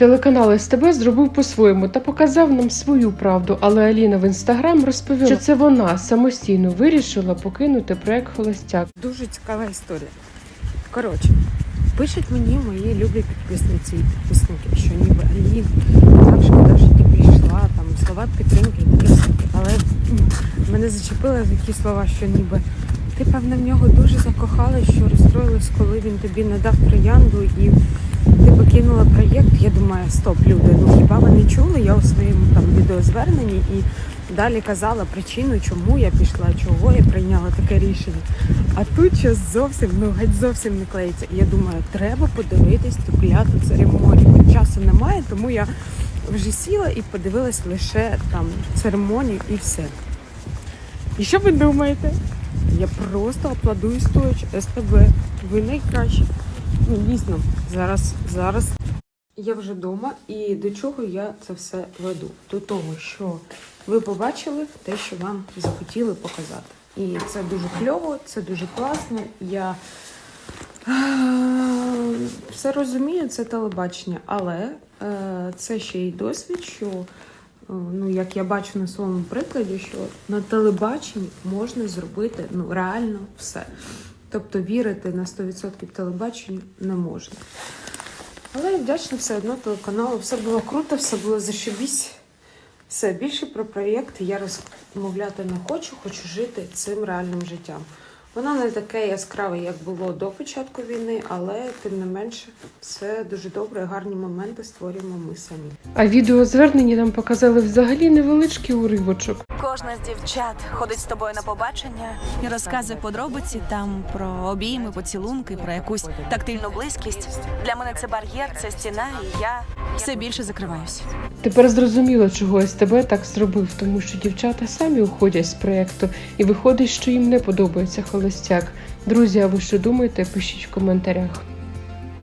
Телеканал СТБ зробив по-своєму та показав нам свою правду, але Аліна в інстаграм розповіла, що це вона самостійно вирішила покинути проект Холостяк. Дуже цікава історія. Коротше, пишуть мені мої любі підписниці і підписники, що ніби Алін, так що ти пішла, там слова підтримки. Але мене зачепили такі слова, що ніби ти, певно, в нього дуже закохалась, що розстроїлась, коли він тобі не дав троянду і ти покинула проєкт. Я думаю, стоп, люди, ну хіба ви не чули? Я у своєму там відеозверненні і далі казала причину, чому я пішла, чого я прийняла таке рішення. А тут щось зовсім, ну геть зовсім не клеїться. І я думаю, треба подивитись ту кляту церемонію. Часу немає, тому я вже сіла і подивилась лише там церемонію і все. І що ви думаєте? Я просто аплодую стоячи СТБ. Ви найкращі. Ну, дійсно, зараз, зараз я вже вдома, і до чого я це все веду? До того, що ви побачили те, що вам захотіли показати. І це дуже кльово, це дуже класно. Я е, все розумію, це телебачення, але е, це ще й досвід, що е, ну, як я бачу на своєму прикладі, що на телебаченні можна зробити ну, реально все. Тобто вірити на 100% телебаченню не можна. Але я вдячна все одно телеканалу. Все було круто, все було зашибісь. Все більше про проєкт я розмовляти не хочу, хочу жити цим реальним життям. Воно не таке яскраве, як було до початку війни, але тим не менше, все дуже добре, гарні моменти створюємо ми самі. А відеозвернення нам показали взагалі невеличкий уривочок. Кожна з дівчат ходить з тобою на побачення і розказує подробиці там про обійми, поцілунки, про якусь тактильну близькість. Для мене це бар'єр, це стіна, і я все більше закриваюсь. Тепер зрозуміло, чого СТБ так зробив, тому що дівчата самі уходять з проекту, і виходить, що їм не подобається холостяк. Друзі, а ви що думаєте? Пишіть в коментарях.